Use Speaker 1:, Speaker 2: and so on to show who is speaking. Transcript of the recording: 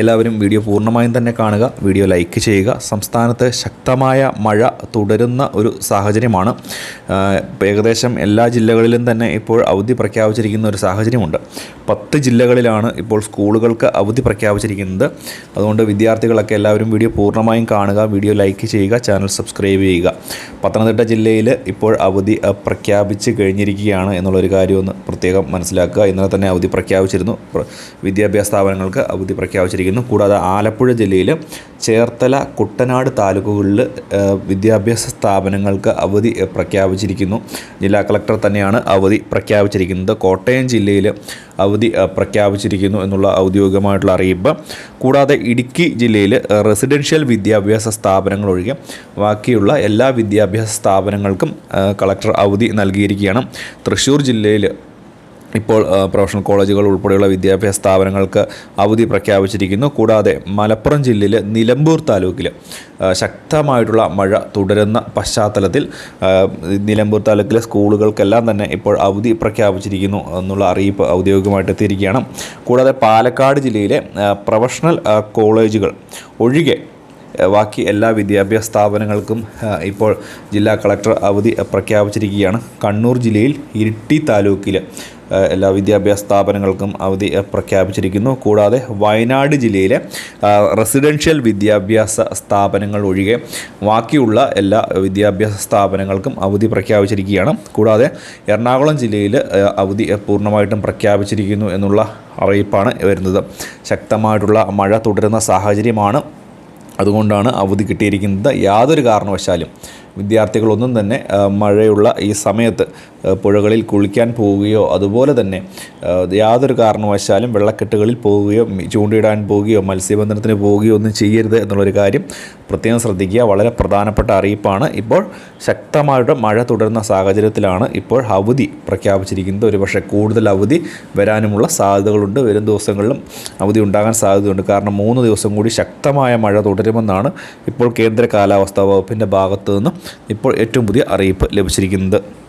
Speaker 1: എല്ലാവരും വീഡിയോ പൂർണമായും തന്നെ കാണുക. വീഡിയോ ലൈക്ക് ചെയ്യുക. സംസ്ഥാനത്ത് ശക്തമായ മഴ തുടരുന്ന ഒരു സാഹചര്യമാണ്. ഏകദേശം എല്ലാ ജില്ലകളിലും തന്നെ ഇപ്പോൾ അവധി പ്രഖ്യാപിച്ചിരിക്കുന്ന ഒരു സാഹചര്യമുണ്ട്. പത്ത് ജില്ലകളിലാണ് ഇപ്പോൾ സ്കൂളുകൾക്ക് അവധി പ്രഖ്യാപിച്ചിരിക്കുന്നത്. അതുകൊണ്ട് വിദ്യാർത്ഥികളൊക്കെ എല്ലാവരും വീഡിയോ പൂർണമായും കാണുക. വീഡിയോ ലൈക്ക് ചെയ്യുക. ചാനൽ സബ്സ്ക്രൈബ് ചെയ്യുക. പത്തനംതിട്ട ജില്ലയിൽ ഇപ്പോൾ അവധി പ്രഖ്യാപിച്ച് കഴിഞ്ഞിരിക്കുകയാണ് എന്നുള്ളൊരു കാര്യമൊന്ന് പ്രത്യേകം മനസ്സിലാക്കുക. ഇന്നലെ തന്നെ അവധി പ്രഖ്യാപിച്ചിരുന്നു. വിദ്യാഭ്യാസ സ്ഥാപനങ്ങൾക്ക് അവധി പ്രഖ്യാപിച്ചിരിക്കുന്നു കൂടാതെ ആലപ്പുഴ ജില്ലയിൽ ചേർത്തല കുട്ടനാട് താലൂക്കുകളിൽ വിദ്യാഭ്യാസ സ്ഥാപനങ്ങൾക്ക് അവധി പ്രഖ്യാപിച്ചിരിക്കുന്നു. ജില്ലാ കളക്ടർ തന്നെയാണ് അവധി പ്രഖ്യാപിച്ചിരിക്കുന്നത്. കോട്ടയം ജില്ലയിൽ അവധി പ്രഖ്യാപിച്ചിരിക്കുന്നു എന്നുള്ള ഔദ്യോഗികമായിട്ടുള്ള അറിയിപ്പ്. കൂടാതെ ഇടുക്കി ജില്ലയിൽ റെസിഡൻഷ്യൽ വിദ്യാഭ്യാസ സ്ഥാപനങ്ങൾ ഒഴികെ ബാക്കിയുള്ള എല്ലാ വിദ്യാഭ്യാസ സ്ഥാപനങ്ങൾക്കും കളക്ടർ അവധി നൽകിയിരിക്കുകയാണ്. തൃശ്ശൂർ ജില്ലയിൽ ഇപ്പോൾ പ്രൊഫഷണൽ കോളേജുകൾ ഉൾപ്പെടെയുള്ള വിദ്യാഭ്യാസ സ്ഥാപനങ്ങൾക്ക് അവധി പ്രഖ്യാപിച്ചിരിക്കുന്നു. കൂടാതെ മലപ്പുറം ജില്ലയിലെ നിലമ്പൂർ താലൂക്കിൽ ശക്തമായിട്ടുള്ള മഴ തുടരുന്ന പശ്ചാത്തലത്തിൽ നിലമ്പൂർ താലൂക്കിലെ സ്കൂളുകൾക്കെല്ലാം തന്നെ ഇപ്പോൾ അവധി പ്രഖ്യാപിച്ചിരിക്കുന്നു എന്നുള്ള അറിയിപ്പ് ഔദ്യോഗികമായിട്ട് എത്തിയിരിക്കുകയാണ്. കൂടാതെ പാലക്കാട് ജില്ലയിലെ പ്രൊഫഷണൽ കോളേജുകൾ ഒഴികെ ബാക്കി എല്ലാ വിദ്യാഭ്യാസ സ്ഥാപനങ്ങൾക്കും ഇപ്പോൾ ജില്ലാ കളക്ടർ അവധി പ്രഖ്യാപിച്ചിരിക്കുകയാണ്. കണ്ണൂർ ജില്ലയിൽ ഇരിട്ടി താലൂക്കിൽ എല്ലാ വിദ്യാഭ്യാസ സ്ഥാപനങ്ങൾക്കും അവധി പ്രഖ്യാപിച്ചിരിക്കുന്നു. കൂടാതെ വയനാട് ജില്ലയിലെ റെസിഡൻഷ്യൽ വിദ്യാഭ്യാസ സ്ഥാപനങ്ങൾ ഒഴികെ ബാക്കിയുള്ള എല്ലാ വിദ്യാഭ്യാസ സ്ഥാപനങ്ങൾക്കും അവധി പ്രഖ്യാപിച്ചിരിക്കുകയാണ്. കൂടാതെ എറണാകുളം ജില്ലയിൽ അവധി പൂർണമായിട്ടും പ്രഖ്യാപിച്ചിരിക്കുന്നു എന്നുള്ള അറിയിപ്പാണ് വരുന്നത്. ശക്തമായിട്ടുള്ള മഴ തുടരുന്ന സാഹചര്യമാണ് അതുകൊണ്ടാണ് അവധി കിട്ടിയിരിക്കുന്നത്. യാതൊരു കാരണവശാലും വിദ്യാർത്ഥികളൊന്നും തന്നെ മഴയുള്ള ഈ സമയത്ത് പുഴകളിൽ കുളിക്കാൻ പോവുകയോ അതുപോലെ തന്നെ യാതൊരു കാരണവശാലും വെള്ളക്കെട്ടുകളിൽ പോവുകയോ ചൂണ്ടിയിടാൻ പോവുകയോ മത്സ്യബന്ധനത്തിന് പോവുകയോ ഒന്നും ചെയ്യരുത് എന്നുള്ളൊരു കാര്യം പ്രത്യേകം ശ്രദ്ധിക്കുക. വളരെ പ്രധാനപ്പെട്ട അറിയിപ്പാണ്. ഇപ്പോൾ ശക്തമായിട്ട് മഴ തുടരുന്ന സാഹചര്യത്തിലാണ് ഇപ്പോൾ അവധി പ്രഖ്യാപിച്ചിരിക്കുന്നത്. ഒരുപക്ഷെ കൂടുതൽ അവധി വരാനുമുള്ള സാധ്യതകളുണ്ട്. വരും ദിവസങ്ങളിലും അവധി ഉണ്ടാകാൻ സാധ്യതയുണ്ട്. കാരണം മൂന്ന് ദിവസം കൂടി ശക്തമായ മഴ തുടരുമെന്നാണ് ഇപ്പോൾ കേന്ദ്ര കാലാവസ്ഥാ വകുപ്പിന്റെ ഭാഗത്തു നിന്നും ഇപ്പോൾ ഏറ്റവും പുതിയ അറിയിപ്പ് ലഭിച്ചിരിക്കുന്നത്.